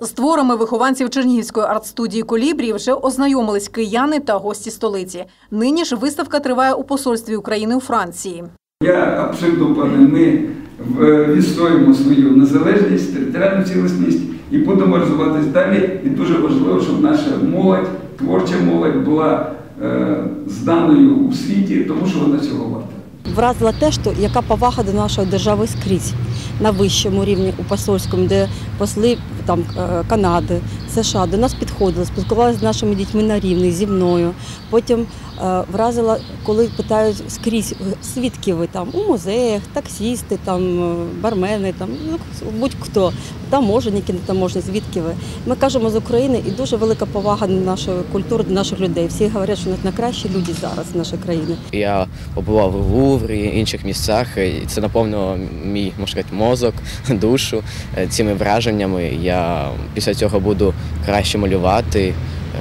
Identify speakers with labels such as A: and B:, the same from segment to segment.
A: З творами вихованців Чернігівської артстудії Колібрі вже ознайомились кияни та гості столиці. Нині ж виставка триває у посольстві України у Франції.
B: Я абсолютно впевнений, ми в- відстоїмо свою незалежність, територіальну цілісність і будемо розвиватись далі. І дуже важливо, щоб наша молодь, творча молодь була е, зданою у світі, тому що вона цього варта.
C: Вразило те, що яка повага до нашої держави скрізь на вищому рівні у посольському, де посли там е, Канади, США до нас підходили, спілкувалися з нашими дітьми на рівні, зі мною. Потім е, вразило, коли питають скрізь, свідки ви там у музеях, таксісти, там е, бармени, там ну будь-хто, таможенники, не таможні, звідки ви. Ми кажемо з України і дуже велика повага до нашої культури, до наших людей. Всі говорять, що у нас найкращі люди зараз в нашій країні.
D: Я побував у Луврі, інших місцях, і це наповнило мій можна сказати, мозок, душу е, цими враженнями. Я після цього буду краще малювати.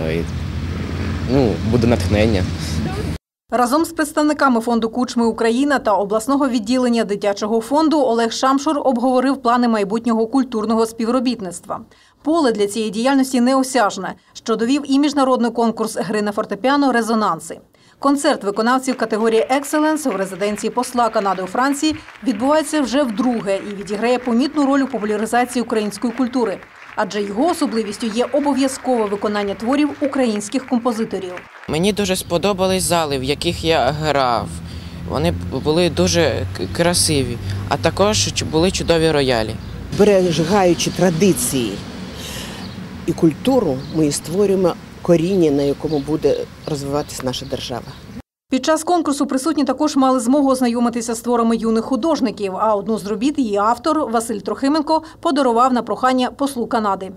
D: е, і, Ну, буде натхнення.
A: Разом з представниками фонду Кучми Україна та обласного відділення дитячого фонду Олег Шамшур обговорив плани майбутнього культурного співробітництва. Поле для цієї діяльності неосяжне, що довів і міжнародний конкурс гри на фортепіано Резонанси. Концерт виконавців категорії Екселенс в резиденції посла Канади у Франції відбувається вже вдруге і відіграє помітну роль у популяризації української культури. Адже його особливістю є обов'язкове виконання творів українських композиторів.
E: Мені дуже сподобались зали, в яких я грав. Вони були дуже красиві, а також були чудові роялі.
F: Бережаючи традиції і культуру, ми створюємо коріння, на якому буде розвиватися наша держава.
A: Під час конкурсу присутні також мали змогу ознайомитися з творами юних художників. А одну з робіт її автор Василь Трохименко подарував на прохання послу Канади.